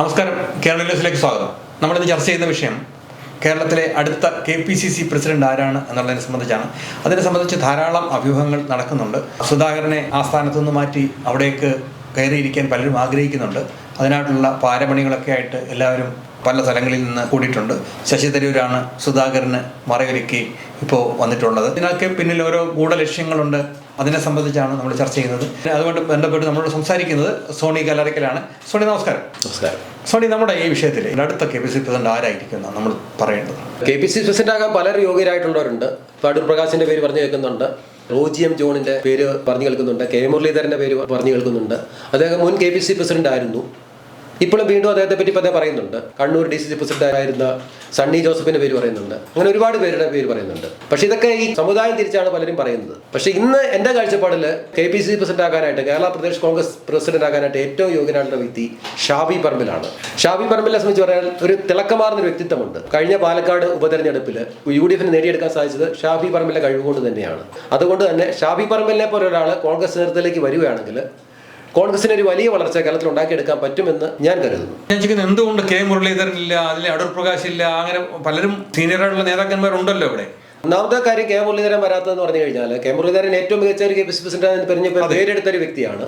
നമസ്കാരം. കേരള ന്യൂസിലേക്ക് സ്വാഗതം. നമ്മൾ ഇന്ന് ചർച്ച ചെയ്യുന്ന വിഷയം കേരളത്തിലെ അടുത്ത K P C C president ആരാണ് എന്നുള്ളതിനെ സംബന്ധിച്ചാണ്. അതിനെ സംബന്ധിച്ച് ധാരാളം അഭ്യൂഹങ്ങൾ നടക്കുന്നുണ്ട്. സുധാകരനെ ആ സ്ഥാനത്തുനിന്ന് മാറ്റി അവിടേക്ക് കയറിയിരിക്കാൻ പലരും ആഗ്രഹിക്കുന്നുണ്ട്. അതിനായിട്ടുള്ള പാരമണികളൊക്കെ ആയിട്ട് എല്ലാവരും പല സ്ഥലങ്ങളിൽ നിന്ന് കൂടിയിട്ടുണ്ട്. ശശി തരൂരാണ് സുധാകരന് മറയൊരുക്കി ഇപ്പോൾ വന്നിട്ടുള്ളത്. ഇതിനൊക്കെ പിന്നിൽ ഓരോ ഗൂഢലക്ഷ്യങ്ങളുണ്ട്. അതിനെ സംബന്ധിച്ചാണ് നമ്മൾ ചർച്ച ചെയ്യുന്നത്. അതുകൊണ്ട് ബന്ധപ്പെട്ട് നമ്മളോട് സംസാരിക്കുന്നത് സോണി കലാരക്കലാണ് സോണി നമസ്കാരം. നമസ്കാരം. സോണി നമ്മുടെ ഈ വിഷയത്തിൽ അടുത്ത കെ പി സി പ്രസിഡന്റ് ആരായിരിക്കും എന്നാണ് നമ്മൾ പറയേണ്ടത്? കെ പി സി പ്രസിഡന്റ് ആകാൻ പലരും യോഗ്യരായിട്ടുള്ളവരുണ്ട്. അടൂർ പ്രകാശിന്റെ പേര് പറഞ്ഞു കേൾക്കുന്നുണ്ട്. റോജി എം ജോണിന്റെ പേര് പറഞ്ഞു കേൾക്കുന്നുണ്ട്. കെ മുരളീധരന്റെ പേര് പറഞ്ഞു കേൾക്കുന്നുണ്ട്. അദ്ദേഹം മുൻ കെ പി സി പ്രസിഡന്റ് ആയിരുന്നു ഇപ്പോഴും വീണ്ടും അദ്ദേഹത്തെ പറ്റി പതേ പറയുന്നുണ്ട്. Kannur D C C president ആയിരുന്ന സണ്ണി ജോസഫിന്റെ പേര് പറയുന്നുണ്ട്. അങ്ങനെ ഒരുപാട് പേരുടെ പേര് പറയുന്നുണ്ട്. പക്ഷെ ഇതൊക്കെ ഈ സമുദായം തിരിച്ചാണ് പലരും പറയുന്നത്. പക്ഷെ ഇന്ന് എന്റെ കാഴ്ചപ്പാടിൽ കെ പി സി പ്രസിഡന്റ് ആകാനായിട്ട് കേരള പ്രദേശ് കോൺഗ്രസ് പ്രസിഡന്റ് ആകാനായിട്ട് ഏറ്റവും യോഗ്യനായിട്ടുള്ള വ്യക്തി ഷാബി പറമ്പിലാണ്. ഷാബി പറമ്പിലെ സംബന്ധിച്ച് പറയാൻ ഒരു തിളക്കമാർന്ന വ്യക്തിത്വമുണ്ട്. കഴിഞ്ഞ പാലക്കാട് ഉപതെരഞ്ഞെടുപ്പിൽ യു ഡി എഫിന് നേടിയെടുക്കാൻ സാധിച്ചത് ഷാബി പറമ്പിലെ കഴിവുകൊണ്ട് തന്നെയാണ്. അതുകൊണ്ട് തന്നെ ഷാബി പറമ്പിലിനെ പോലെ ഒരാൾ കോൺഗ്രസ് നേതൃത്വത്തിലേക്ക് വരികയാണെങ്കിൽ കോൺഗ്രസിന് ഒരു വലിയ വളർച്ച കേരളത്തിൽ ഉണ്ടാക്കിയെടുക്കാൻ പറ്റുമെന്ന് ഞാൻ കരുതുന്നു. ഞാൻ ചോദിക്കുന്നത് എന്തുകൊണ്ട് കെ മുരളീധരൻ ഇല്ല അതിൽ അടൂർ പ്രകാശ് ഇല്ല അങ്ങനെ പലരും സീനിയർ ആയിട്ടുള്ള നേതാക്കന്മാരുണ്ടല്ലോ ഇവിടെ. ഒന്നാമത്തെ കാര്യം കെ മുരളീധരൻ വരാത്തതെന്ന് പറഞ്ഞു കഴിഞ്ഞാൽ കെ മുരളീധരൻ ഏറ്റവും മികച്ച ഒരു കെ പി സി പ്രസിഡന്റ് പറഞ്ഞ പേരെടുത്ത ഒരു വ്യക്തിയാണ്.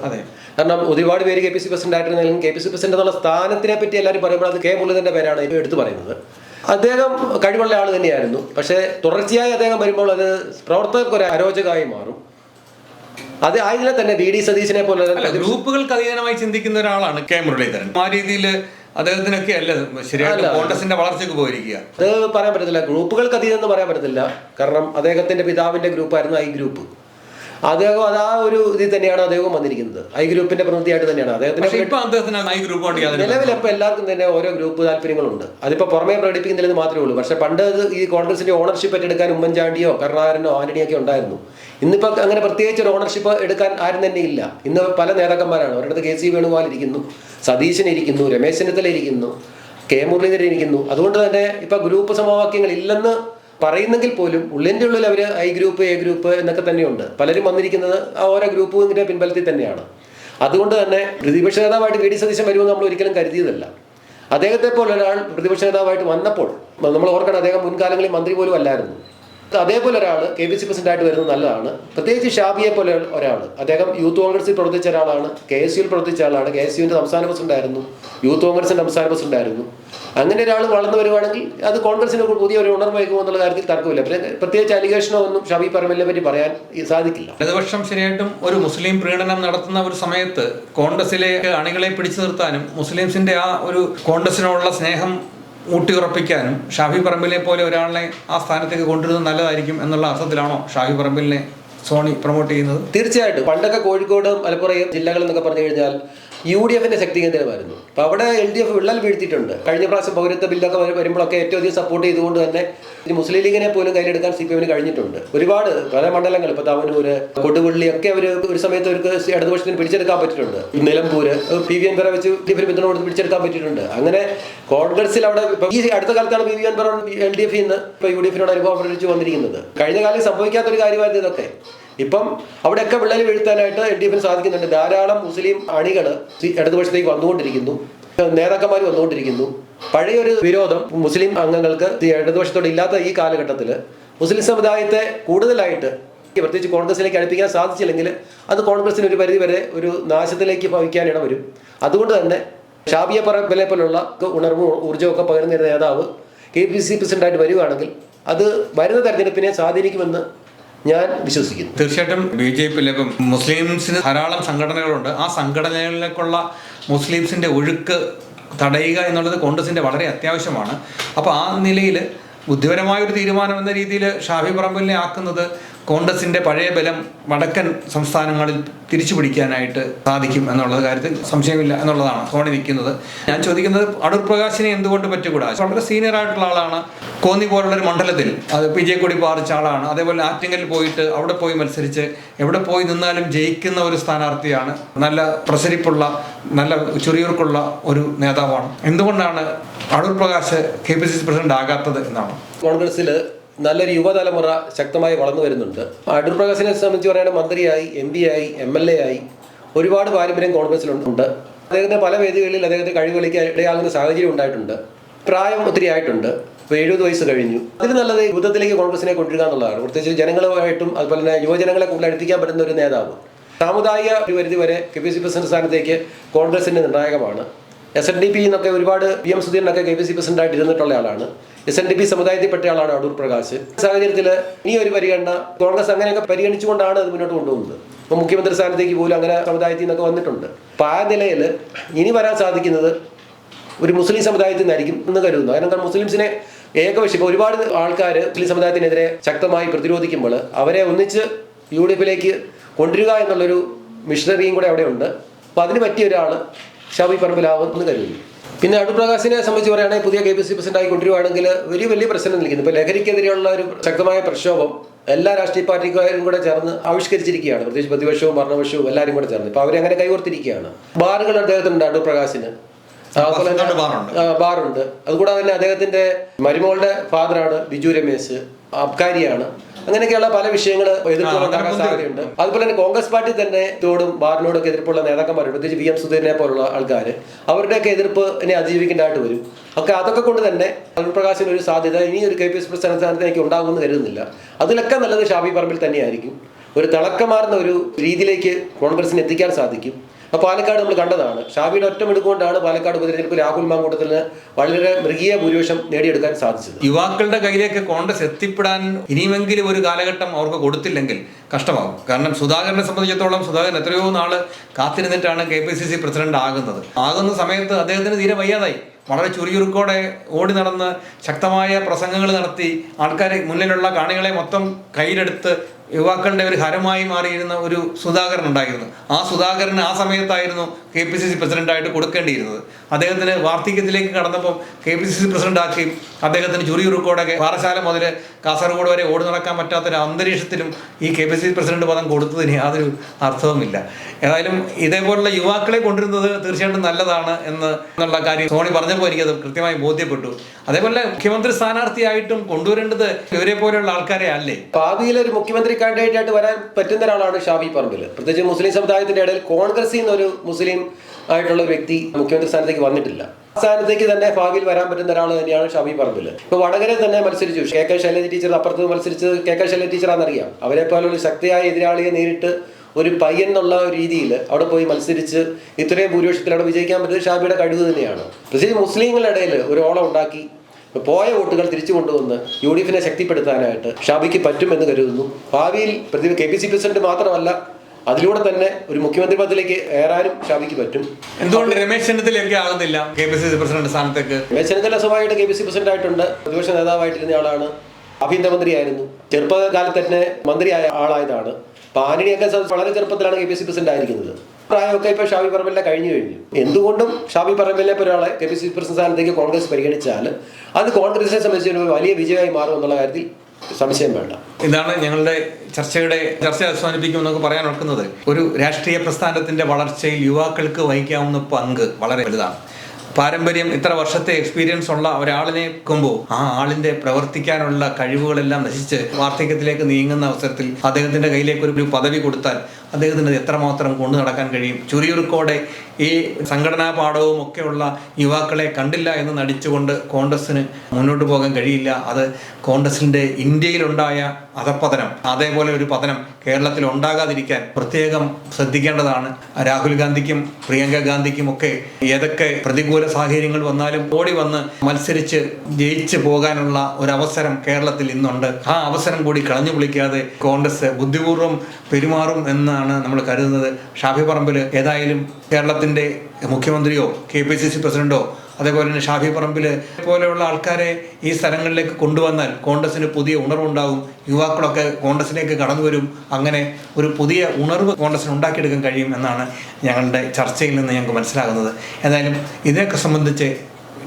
കാരണം ഒരുപാട് പേര് കെ പി സി പ്രസിഡന്റ് ആയിട്ടിരുന്നെങ്കിലും കെ പി സി പ്രസിഡന്റ് എന്നുള്ള സ്ഥാനത്തിനെ പറ്റി എല്ലാവരും പറയുമ്പോൾ അത് കെ മുരളീധരന്റെ പേരാണ് ഇപ്പോൾ എടുത്തു പറയുന്നത്. അദ്ദേഹം കഴിവുള്ള ആൾ തന്നെയായിരുന്നു. പക്ഷേ തുടർച്ചയായി അദ്ദേഹം വരുമ്പോൾ അത് പ്രവർത്തകർക്ക് ഒരു അരോചകമായി മാറും. അത് ആയതിനെ തന്നെ വി ഡി സതീശനെ പോലെ ഗ്രൂപ്പുകൾക്ക് അതീതമായി ചിന്തിക്കുന്ന ഒരാളാണ് കെ മുരളീധരൻ. ആ രീതിയിൽ അദ്ദേഹത്തിനൊക്കെ അല്ല ശരിയായിട്ട് കോൺഗ്രസിന്റെ വളർച്ചയ്ക്ക് പോയിരിക്കുക. അത് പറയാൻ പറ്റത്തില്ല. ഗ്രൂപ്പുകൾക്ക് അതീതം എന്ന് പറയാൻ പറ്റത്തില്ല. കാരണം അദ്ദേഹത്തിന്റെ പിതാവിന്റെ ഗ്രൂപ്പായിരുന്നു ഐ ഗ്രൂപ്പ്. അദ്ദേഹം അത് ആ ഒരു ഇതിൽ തന്നെയാണ് അദ്ദേഹം വന്നിരിക്കുന്നത്. ഐ ഗ്രൂപ്പിന്റെ പ്രതിനിധിയായിട്ട് തന്നെയാണ്. അദ്ദേഹത്തിന് നിലവിൽ ഇപ്പൊ എല്ലാവർക്കും തന്നെ ഓരോ ഗ്രൂപ്പ് താല്പര്യങ്ങളുണ്ട്. അതിപ്പോ പുറമേ പ്രകടിപ്പിക്കുന്നില്ലെന്ന് മാത്രമേ ഉള്ളൂ. പക്ഷെ പണ്ട് ഈ കോൺഗ്രസിന്റെ ഓണർഷിപ്പ് ഏറ്റെടുക്കാൻ ഉമ്മൻചാണ്ടിയോ കരുണാകരനോ ആന്റണിയൊക്കെ ഉണ്ടായിരുന്നു. ഇന്നിപ്പോ അങ്ങനെ പ്രത്യേകിച്ച് ഒരു ഓണർഷിപ്പ് എടുക്കാൻ ആരും തന്നെ ഇല്ല. ഇന്ന് പല നേതാക്കന്മാരാണ്. ഒരിടത്ത് കെ സി വേണുഗോപാൽ ഇരിക്കുന്നു സതീശൻ ഇരിക്കുന്നു രമേശ് ചെന്നിത്തല ഇരിക്കുന്നു കെ മുരളീധരൻ ഇരിക്കുന്നു. അതുകൊണ്ട് തന്നെ ഇപ്പൊ ഗ്രൂപ്പ് സമവാക്യങ്ങൾ ഇല്ലെന്ന് പറയുന്നെങ്കിൽ പോലും ഉള്ളിന്റെ ഉള്ളിൽ അവർ ഐ ഗ്രൂപ്പ് എ ഗ്രൂപ്പ് എന്നൊക്കെ തന്നെയുണ്ട്. പലരും വന്നിരിക്കുന്നത് ആ ഓരോ ഗ്രൂപ്പിന്റെ പിൻബലത്തിൽ തന്നെയാണ്. അതുകൊണ്ട് തന്നെ പ്രതിപക്ഷ നേതാവായിട്ട് വി ഡി വരുമെന്ന് നമ്മൾ ഒരിക്കലും കരുതിയതല്ല. അദ്ദേഹത്തെ പോലെ ഒരാൾ പ്രതിപക്ഷ നേതാവായിട്ട് വന്നപ്പോൾ നമ്മൾ ഓർക്കണം അദ്ദേഹം മുൻകാലങ്ങളിൽ മന്ത്രി പോലും അല്ലായിരുന്നു. അതേപോലെ ഒരാൾ കെ പി സി പ്രസിഡന്റ് ആയിട്ട് വരുന്നത് നല്ലതാണ്. പ്രത്യേകിച്ച് ഷാബിയെ പോലെ ഒരാൾ അദ്ദേഹം യൂത്ത് കോൺഗ്രസിൽ പ്രവർത്തിച്ച ഒരാളാണ്. കെ എസ് യുവിൽ പ്രവർത്തിച്ച ആളാണ്. കെ എസ് യുവിന്റെ സംസ്ഥാന പ്രസിഡന്റ് ആയിരുന്നു. യൂത്ത് കോൺഗ്രസിന്റെ സംസ്ഥാന പ്രസിഡന്റ് ആയിരുന്നു. അങ്ങനെ ഒരാൾ വളർന്നു വരുവാണെങ്കിൽ അത് കോൺഗ്രസിന് പുതിയ ഒരു ഉണർവ് എന്നുള്ള കാര്യത്തിൽ തർക്കമില്ല. പ്രത്യേകിച്ച് അലിഗേഷനോ ഒന്നും ഷാബി പറമ്പലിനെ പറ്റി പറയാൻ സാധിക്കില്ല. ഇടതുപക്ഷം ശരിയായിട്ടും ഒരു മുസ്ലിം പ്രീണനം നടത്തുന്ന ഒരു സമയത്ത് കോൺഗ്രസിലെ അണികളെ പിടിച്ചു നിർത്താനും മുസ്ലിംസിന്റെ ആ ഒരു കോൺഗ്രസിനോടുള്ള സ്നേഹം ഊട്ടിയുറപ്പിക്കാനും ഷാഫി പറമ്പിലെ പോലെ ഒരാളെ ആ സ്ഥാനത്തേക്ക് കൊണ്ടുവരുന്നത് നല്ലതായിരിക്കും എന്നുള്ള അർത്ഥത്തിലാണോ ഷാഫി പറമ്പിലിനെ സോണി പ്രൊമോട്ട് ചെയ്യുന്നത്? തീർച്ചയായിട്ടും. പണ്ടൊക്കെ കോഴിക്കോട് മലപ്പുറം ജില്ലകൾ എന്നൊക്കെ പറഞ്ഞു കഴിഞ്ഞാൽ യു ഡി എഫിന്റെ ശക്തി കേന്ദ്രമായിരുന്നു അപ്പൊ അവിടെ എൽ ഡി എഫ് വിള്ളൽ വീഴ്ത്തിയിട്ടുണ്ട്. കഴിഞ്ഞ പ്രാവശ്യം പൗരത്വ ബില്ലൊക്കെ വരുമ്പോഴൊക്കെ ഏറ്റവും അധികം സപ്പോർട്ട് ചെയ്തുകൊണ്ട് തന്നെ ഈ മുസ്ലിം ലീഗിനെ പോലും കയ്യിലെടുക്കാൻ സി പി എമ്മിന് കഴിഞ്ഞിട്ടുണ്ട്. ഒരുപാട് പല മണ്ഡലങ്ങൾ ഇപ്പൊ തവനൂര് കൊടുവള്ളി ഒക്കെ അവർ ഒരു സമയത്ത് അവർക്ക് ഇടതുപക്ഷത്തിന് പിടിച്ചെടുക്കാൻ പറ്റിയിട്ടുണ്ട്. നിലമ്പൂര് പി വി എൻ എൻപറ വെച്ച് ഡി എഫിന് പിന്തുണ കൊടുത്ത് പിടിച്ചെടുക്കാൻ പറ്റിയിട്ടുണ്ട്. അങ്ങനെ കോൺഗ്രസിൽ അവിടെ ഈ അടുത്ത കാലത്താണ് പി വി എൻ എൻപറ എൽ ഡി എഫിൽ നിന്ന് ഇപ്പൊ യു ഡി എഫിനോട് അനുഭവം പ്രകടിച്ചു വന്നിരിക്കുന്നത്. കഴിഞ്ഞ കാലം സംഭവിക്കാത്ത ഒരു കാര്യമായിരുന്നു ഇതൊക്കെ. ഇപ്പം അവിടെയൊക്കെ വിള്ളൽ വീഴ്ത്താനായിട്ട് എൽ ഡി എഫിന് സാധിക്കുന്നുണ്ട്. ധാരാളം മുസ്ലിം അണികൾ ഇടതുപക്ഷത്തേക്ക് വന്നുകൊണ്ടിരിക്കുന്നു. നേതാക്കന്മാർ വന്നുകൊണ്ടിരിക്കുന്നു. പഴയൊരു വിരോധം മുസ്ലിം അംഗങ്ങൾക്ക് ഇടതുപക്ഷത്തോട് ഇല്ലാത്ത ഈ കാലഘട്ടത്തിൽ മുസ്ലിം സമുദായത്തെ കൂടുതലായിട്ട് പ്രത്യേകിച്ച് കോൺഗ്രസിലേക്ക് അടുപ്പിക്കാൻ സാധിച്ചില്ലെങ്കിൽ അത് കോൺഗ്രസിന് ഒരു പരിധി വരെ ഒരു നാശത്തിലേക്ക് ഭവിക്കാൻ ഇടവരും അതുകൊണ്ട് തന്നെ ഷാബിയ പറമ്പലെ പോലുള്ള ഉണർവും ഊർജമൊക്കെ പകരുന്ന ഒരു നേതാവ് കെ പി സി പ്രസിഡന്റായിട്ട് വരികയാണെങ്കിൽ അത് വരുന്ന തെരഞ്ഞെടുപ്പിനെ സ്വാധീനിക്കുമെന്ന് ഞാൻ വിശ്വസിക്കുന്നു. തീർച്ചയായിട്ടും ബി ജെ പിയിൽ ഇപ്പം മുസ്ലിംസിന് ധാരാളം സംഘടനകളുണ്ട്. ആ സംഘടനകളിലേക്കുള്ള മുസ്ലിംസിന്റെ ഒഴുക്ക് തടയുക എന്നുള്ളത് കോൺഗ്രസിന്റെ വളരെ അത്യാവശ്യമാണ്. അപ്പോൾ ആ നിലയിൽ ബുദ്ധിപരമായൊരു തീരുമാനം എന്ന രീതിയിൽ ഷാഫി പറമ്പലിനെ ആക്കുന്നത് കോൺഗ്രസിന്റെ പഴയ ബലം വടക്കൻ സംസ്ഥാനങ്ങളിൽ തിരിച്ചു പിടിക്കാനായിട്ട് സാധിക്കും എന്നുള്ള കാര്യത്തിൽ സംശയമില്ല എന്നുള്ളതാണ്. സോണി നിൽക്കുന്നത്. ഞാൻ ചോദിക്കുന്നത് അടൂർ പ്രകാശിനെ എന്തുകൊണ്ട് പറ്റുകൂടാ വളരെ സീനിയർ ആയിട്ടുള്ള ആളാണ്. കോന്നി പോലുള്ള ഒരു മണ്ഡലത്തിൽ അത് കൊടി പാറിച്ച ആളാണ്. അതേപോലെ ആറ്റിങ്ങൽ പോയിട്ട് അവിടെ പോയി മത്സരിച്ച് എവിടെ പോയി നിന്നാലും ജയിക്കുന്ന ഒരു സ്ഥാനാർത്ഥിയാണ്. നല്ല പ്രസരിപ്പുള്ള നല്ല ചുറിയൂർക്കുള്ള ഒരു നേതാവാണ്. എന്തുകൊണ്ടാണ് Adoor Prakash K P C C president ആകാത്തത് എന്നാണ്? കോൺഗ്രസ്സിൽ നല്ലൊരു യുവതലമുറ ശക്തമായി വളർന്നു വരുന്നുണ്ട്. അടൂർ പ്രകാശിനെ സംബന്ധിച്ച് പറയുകയാണെങ്കിൽ മന്ത്രിയായി എം പി ആയി എം എൽ എ ആയി ഒരുപാട് പാരമ്പര്യം കോൺഗ്രസ്സിലുണ്ട്. അദ്ദേഹത്തെ പല വേദികളിൽ അദ്ദേഹത്തെ കഴിവ് കളിക്കാൻ ഇടയാകുന്ന സാഹചര്യം ഉണ്ടായിട്ടുണ്ട്. പ്രായം ഒത്തിരി ആയിട്ടുണ്ട്. ഇപ്പോൾ എഴുപത് വയസ്സ് കഴിഞ്ഞു. അതിൽ നല്ലത് യുദ്ധത്തിലേക്ക് കോൺഗ്രസിനെ കൊണ്ടുവരിക എന്നുള്ളതാണ്. പ്രത്യേകിച്ച് ജനങ്ങളുമായിട്ടും അതുപോലെ തന്നെ യുവജനങ്ങളെ കൂടുതൽ അടുപ്പിക്കാൻ പറ്റുന്ന ഒരു നേതാവ്. സാമുദായിക ഒരു പരിധി വരെ കെ പി സി പ്രസിഡന്റ് സ്ഥാനത്തേക്ക് കോൺഗ്രസിന്റെ നിർണായകമാണ്. എസ് എൻ ഡി പി എന്നൊക്കെ ഒരുപാട് പി എം സുധീരനൊക്കെ കെ പി സി പ്രസിഡന്റായിട്ട് ഇരുന്നിട്ടുള്ള ആളാണ്. എസ് എൻ ഡി പി സമുദായത്തിൽപ്പെട്ട ആളാണ് അടൂർ പ്രകാശ്. സാഹചര്യത്തിൽ ഇനി ഒരു പരിഗണന കോൺഗ്രസ് അങ്ങനെയൊക്കെ പരിഗണിച്ചുകൊണ്ടാണ് അത് മുന്നോട്ട് കൊണ്ടുപോകുന്നത്. ഇപ്പോൾ മുഖ്യമന്ത്രി സ്ഥാനത്തേക്ക് പോലും അങ്ങനെ സമുദായത്തിൽ നിന്നൊക്കെ വന്നിട്ടുണ്ട്. അപ്പോൾ ആ നിലയിൽ ഇനി വരാൻ സാധിക്കുന്നത് ഒരു മുസ്ലിം സമുദായത്തിൽ നിന്നായിരിക്കും എന്ന് കരുതുന്നു. കാരണം മുസ്ലിംസിനെ ഏകപക്ഷി ഇപ്പോൾ ഒരുപാട് ആൾക്കാർ മുസ്ലിം സമുദായത്തിനെതിരെ ശക്തമായി പ്രതിരോധിക്കുമ്പോൾ അവരെ ഒന്നിച്ച് യു ഡി എഫിലേക്ക് കൊണ്ടുവരിക എന്നുള്ളൊരു മിഷനറിയും കൂടെ അവിടെ ഉണ്ട് അപ്പോൾ അതിന് പറ്റിയ ഒരാൾ ഷാബി പറമ്പിലാവും എന്ന് കരുതുന്നു. പിന്നെ അടൂർ പ്രകാശിനെ സംബന്ധിച്ച് പറയുകയാണെങ്കിൽ പുതിയ കെ പി സി പ്രസിഡന്റായി കൊണ്ടുവരികയാണെങ്കിൽ വലിയ വലിയ പ്രശ്നം നിൽക്കുന്നു. ഇപ്പോൾ ലഹരിക്കെതിരെയുള്ള ഒരു ശക്തമായ പ്രക്ഷോഭം എല്ലാ രാഷ്ട്രീയ പാർട്ടിക്കാരും കൂടെ ചേർന്ന് ആവിഷ്കരിച്ചിരിക്കുകയാണ്. പ്രത്യേകിച്ച് പ്രതിപക്ഷവും ഭരണപക്ഷവും എല്ലാവരും കൂടെ ചേർന്ന്. ഇപ്പോൾ അവരങ്ങനെ കൈകോർത്തിരിക്കുകയാണ്. ബാറുകൾ അദ്ദേഹത്തിനുണ്ട് അടൂർ പ്രകാശിന്. അതുപോലെ തന്നെ. ബാറുണ്ട്. അതുകൂടാതെ തന്നെ അദ്ദേഹത്തിന്റെ മരുമോളുടെ ഫാദറാണ് ബിജു രമേശ്. അബ്കാരിയാണ്. അങ്ങനെയൊക്കെയുള്ള പല വിഷയങ്ങൾ എതിർപ്പുകൾ സാധ്യതയുണ്ട്. അതുപോലെ തന്നെ കോൺഗ്രസ് പാർട്ടി തന്നെ തോടും ബാറിനോടൊക്കെ എതിർപ്പുള്ള നേതാക്കന്മാരുണ്ട്. പ്രത്യേകിച്ച് വി എം സുധീരനെ പോലുള്ള ആൾക്കാർ അവരുടെയൊക്കെ എതിർപ്പ് എതിർപ്പിനെ അതിജീവിക്കേണ്ടതായിട്ട് വരും. ഒക്കെ അതൊക്കെ കൊണ്ട് തന്നെ അൽപ്രകാശിന് ഒരു സാധ്യത. ഇനി ഒരു കെ പി എസ് സ്ഥാനത്തേക്ക് ഉണ്ടാകുമെന്ന് കരുതുന്നില്ല. അതിലൊക്കെ നല്ലത് ഷാബി പറമ്പിൽ തന്നെയായിരിക്കും. ഒരു തിളക്കമാർന്ന ഒരു രീതിയിലേക്ക് കോൺഗ്രസിന് എത്തിക്കാൻ സാധിക്കും. അപ്പോൾ പാലക്കാട് നമ്മൾ കണ്ടതാണ്. ഷാബിയുടെ ഒറ്റ എടുക്കൊണ്ടാണ് പാലക്കാട് ഉപതെരഞ്ഞെടുപ്പ് രാഹുൽ മാങ്കൂട്ടത്തിന് വളരെ മൃഗീയ ഭൂരിപക്ഷം നേടിയെടുക്കാൻ സാധിച്ചത്. യുവാക്കളുടെ കയ്യിലേക്ക് കോൺഗ്രസ് എത്തിപ്പെടാൻ ഇനിയുമെങ്കിലും ഒരു കാലഘട്ടം അവർക്ക് കൊടുത്തില്ലെങ്കിൽ കഷ്ടമാകും. കാരണം സുധാകരനെ സംബന്ധിച്ചിടത്തോളം സുധാകരൻ എത്രയോ നാൾ കാത്തിരുന്നിട്ടാണ് K P C C president ആകുന്നത്. ആകുന്ന സമയത്ത് അദ്ദേഹത്തിന് തീരെ വയ്യാതായി. വളരെ ചുരുചുരുക്കോടെ ഓടി നടന്ന് ശക്തമായ പ്രസംഗങ്ങൾ നടത്തി ആൾക്കാരെ മുന്നിലുള്ള കാണികളെ മൊത്തം കയ്യിലെടുത്ത് യുവാക്കളുടെ ഒരു ഹരമായി മാറിയിരുന്ന ഒരു സുധാകരൻ ഉണ്ടായിരുന്നു. ആ സുധാകരന് ആ സമയത്തായിരുന്നു കെ പി സി സി പ്രസിഡന്റായിട്ട് കൊടുക്കേണ്ടിയിരുന്നത്. അദ്ദേഹത്തിന് വാർദ്ധക്യത്തിലേക്ക് കടന്നപ്പം കെ പി സി സി പ്രസിഡന്റാക്കി. അദ്ദേഹത്തിന് ചുറിയുറുക്കോടെ പാറശാല മുതൽ കാസർഗോഡ് വരെ ഓടി നടക്കാൻ പറ്റാത്തൊരു അന്തരീക്ഷത്തിലും ഈ K P C C president പദം കൊടുത്തതിന് യാതൊരു അർത്ഥവുമില്ല. ഏതായാലും ഇതേപോലുള്ള യുവാക്കളെ കൊണ്ടുവരുന്നത് തീർച്ചയായിട്ടും നല്ലതാണ് എന്ന് എന്നുള്ള കാര്യം സോണി പറഞ്ഞപ്പോൾ എനിക്കത് കൃത്യമായി ബോധ്യപ്പെട്ടു. അതേപോലെ മുഖ്യമന്ത്രി സ്ഥാനാർത്ഥിയായിട്ടും കൊണ്ടുവരേണ്ടത് ഇവരെ പോലെയുള്ള ആൾക്കാരെ അല്ലേ? ഭാവിയിൽ ഒരു മുഖ്യമന്ത്രി കാൻഡിഡേറ്റ് ആയിട്ട് വരാൻ പറ്റുന്ന ഒരാളാണ് ഷാബി പറമ്പിൽ പ്രത്യേകിച്ച് മുസ്ലിം സമുദായത്തിന്റെ ഇടയിൽ കോൺഗ്രസിൽ നിന്ന് ഒരു മുസ്ലിം ആയിട്ടുള്ള വ്യക്തി മുഖ്യമന്ത്രി സ്ഥാനത്തേക്ക് വന്നിട്ടില്ല. സ്ഥാനത്തേക്ക് തന്നെ ഭാവിയിൽ വരാൻ പറ്റുന്ന ഒരാൾ തന്നെയാണ് ഷാബി പറമ്പിൽ ഇപ്പൊ വടകരെ തന്നെ മത്സരിച്ചു. കെ കെ ശൈലജ ടീച്ചർ അപ്പുറത്ത് മത്സരിച്ചത് കെ കെ ശൈലജ ടീച്ചറാണെന്നറിയാം അവരെ പോലുള്ള ശക്തിയായ എതിരാളിയെ നേരിട്ട് ഒരു പയ്യൻ എന്നുള്ള രീതിയിൽ അവിടെ പോയി മത്സരിച്ച് ഇത്രയും ഭൂരിപക്ഷത്തിൽ അവിടെ വിജയിക്കാൻ പറ്റുന്നത് ഷാബിയുടെ കഴിവ് തന്നെയാണ്. പ്രത്യേകിച്ച് മുസ്ലിങ്ങളുടെ ഇടയിൽ ഒരു ഓളം ഉണ്ടാക്കി പോയ വോട്ടുകൾ തിരിച്ചു കൊണ്ടുവന്ന് യു ഡി എഫിനെ ശക്തിപ്പെടുത്താനായിട്ട് ഷാബിക്ക് പറ്റുമെന്ന് കരുതുന്നു. ഭാവിയിൽ പ്രതി കെ പി സി പ്രസിഡന്റ് മാത്രമല്ല അതിലൂടെ തന്നെ ഒരു മുഖ്യമന്ത്രി പദത്തിലേക്ക് ഏറാനും ഷാബിക്ക് പറ്റും. എന്തുകൊണ്ട് രമേശ് ചെന്നിത്തലയൊക്കെ ആകുന്നില്ല? K P C C president സ്ഥാനത്തേക്ക്. രമേശ് ചെന്നിത്തല സ്വഭാവമായിട്ട് കെ പി സി പ്രസിഡന്റ് ആയിട്ടുണ്ട്. പ്രതിപക്ഷ നേതാവായിട്ടിരുന്ന ആളാണ്. ആഭ്യന്തരമന്ത്രിയായിരുന്നു ചെറുപ്പകാലത്ത് തന്നെ മന്ത്രിയായ ആളായതാണ്. അപ്പൊ ആന്റണിയൊക്കെ വളരെ ചെറുപ്പത്തിലാണ് കെ പി സി പ്രസിഡന്റ് ആയിരിക്കുന്നത്. പ്രായമൊക്കെ ഇപ്പൊ ഷാബി പറമ്പിലെ കഴിഞ്ഞു കഴിഞ്ഞു. എന്തുകൊണ്ടും ഷാബി പറമ്പിലെ ഒരാളെ കെ പി സി പ്രസിഡന്റ് സ്ഥാനത്തേക്ക് കോൺഗ്രസ് പരിഗണിച്ചാൽ അത് കോൺഗ്രസിനെ സംബന്ധിച്ച് വലിയ വിജയമായി മാറും എന്നുള്ള കാര്യത്തിൽ സംശയം വേണ്ട. ഇതാണ് ഞങ്ങളുടെ ചർച്ചയുടെ ചർച്ച അവസാനിപ്പിക്കുമെന്നൊക്കെ പറയാൻ ഓർക്കുന്നത്. ഒരു രാഷ്ട്രീയ പ്രസ്ഥാനത്തിന്റെ വളർച്ചയിൽ യുവാക്കൾക്ക് വഹിക്കാവുന്ന പങ്ക് വളരെ വലുതാണ്. പാരമ്പര്യം ഇത്ര വർഷത്തെ എക്സ്പീരിയൻസ് ഉള്ള ഒരാളിനെ വെക്കുമ്പോൾ ആ ആളിന്റെ പ്രവർത്തിക്കാനുള്ള കഴിവുകളെല്ലാം നശിച്ച് വാർദ്ധക്യത്തിലേക്ക് നീങ്ങുന്ന അവസരത്തിൽ അദ്ദേഹത്തിന്റെ കയ്യിലേക്ക് ഒരു പദവി കൊടുത്താൽ അദ്ദേഹത്തിന് എത്രമാത്രം കൊണ്ടു നടക്കാൻ കഴിയും? ചുരിയുറുക്കോടെ ഈ സംഘടനാ പാഠവും ഒക്കെയുള്ള യുവാക്കളെ കണ്ടില്ല എന്ന് നടിച്ചുകൊണ്ട് കോൺഗ്രസിന് മുന്നോട്ട് പോകാൻ കഴിയില്ല. അത് കോൺഗ്രസിന്റെ ഇന്ത്യയിലുണ്ടായ അധപ്പതനം അതേപോലെ ഒരു പതനം കേരളത്തിൽ ഉണ്ടാകാതിരിക്കാൻ പ്രത്യേകം ശ്രദ്ധിക്കേണ്ടതാണ്. രാഹുൽ ഗാന്ധിക്കും പ്രിയങ്ക ഗാന്ധിക്കും ഒക്കെ ഏതൊക്കെ പ്രതികൂല സാഹചര്യങ്ങൾ വന്നാലും ഓടി വന്ന് മത്സരിച്ച് ജയിച്ചു പോകാനുള്ള ഒരു അവസരം കേരളത്തിൽ ഇന്നുണ്ട്. ആ അവസരം കൂടി കളഞ്ഞു വിളിക്കാതെ കോൺഗ്രസ് ബുദ്ധിപൂർവം പെരുമാറും എന്നാണ് നമ്മൾ കരുതുന്നത്. ഷാഫി പറമ്പിൽ ഏതായാലും കേരളത്തിന്റെ മുഖ്യമന്ത്രിയോ കെ പി സി സി പ്രസിഡന്റോ അതേപോലെ തന്നെ ഷാഫി പറമ്പിൽ പോലെയുള്ള ആൾക്കാരെ ഈ സ്ഥലങ്ങളിലേക്ക് കൊണ്ടുവന്നാൽ കോൺഗ്രസിന് പുതിയ ഉണർവുണ്ടാകും യുവാക്കളൊക്കെ കോൺഗ്രസിലേക്ക് കടന്നു വരും. അങ്ങനെ ഒരു പുതിയ ഉണർവ് കോൺഗ്രസിന് ഉണ്ടാക്കിയെടുക്കാൻ കഴിയും എന്നാണ് ഞങ്ങളുടെ ചർച്ചയിൽ നിന്ന് ഞങ്ങൾക്ക് മനസ്സിലാകുന്നത്. എന്തായാലും ഇതിനൊക്കെ സംബന്ധിച്ച്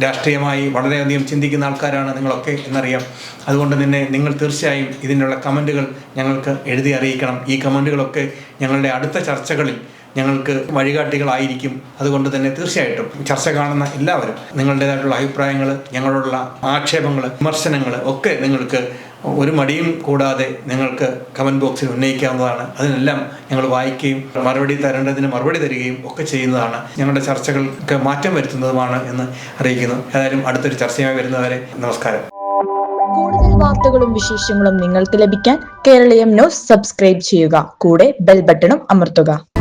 രാഷ്ട്രീയമായി വളരെയധികം ചിന്തിക്കുന്ന ആൾക്കാരാണ് നിങ്ങളൊക്കെ എന്നറിയാം. അതുകൊണ്ട് തന്നെ നിങ്ങൾ തീർച്ചയായും ഇതിനുള്ള കമന്റുകൾ ഞങ്ങൾക്ക് എഴുതി അറിയിക്കണം. ഈ കമന്റുകളൊക്കെ ഞങ്ങളുടെ അടുത്ത ചർച്ചകളിൽ ഞങ്ങൾക്ക് വഴികാട്ടികളായിരിക്കും. അതുകൊണ്ട് തന്നെ തീർച്ചയായിട്ടും ചർച്ച കാണുന്ന എല്ലാവരും നിങ്ങളുടേതായിട്ടുള്ള അഭിപ്രായങ്ങൾ ഞങ്ങളോടുള്ള ആക്ഷേപങ്ങൾ വിമർശനങ്ങൾ ഒക്കെ നിങ്ങൾക്ക് ഒരു മടിയും കൂടാതെ നിങ്ങൾക്ക് കമന്റ് ബോക്സിൽ ഉന്നയിക്കാവുന്നതാണ്. അതിനെല്ലാം ഞങ്ങൾ വായിക്കുകയും മറുപടി തരേണ്ടതിന് മറുപടി തരികയും ഒക്കെ ചെയ്യുന്നതാണ്. ഞങ്ങളുടെ ചർച്ചകൾക്ക് മാറ്റം വരുത്തുന്നതുമാണ് എന്ന് അറിയിക്കുന്നു. ഏതായാലും അടുത്തൊരു ചർച്ചയുമായി വരുന്നവരെ നമസ്കാരം. കൂടുതൽ വാർത്തകളും വിശേഷങ്ങളും നിങ്ങൾക്ക് ലഭിക്കാൻ കേരളീയം ന്യൂസ് സബ്സ്ക്രൈബ് ചെയ്യുക. കൂടെ ബെൽ ബട്ടണും അമർത്തുക.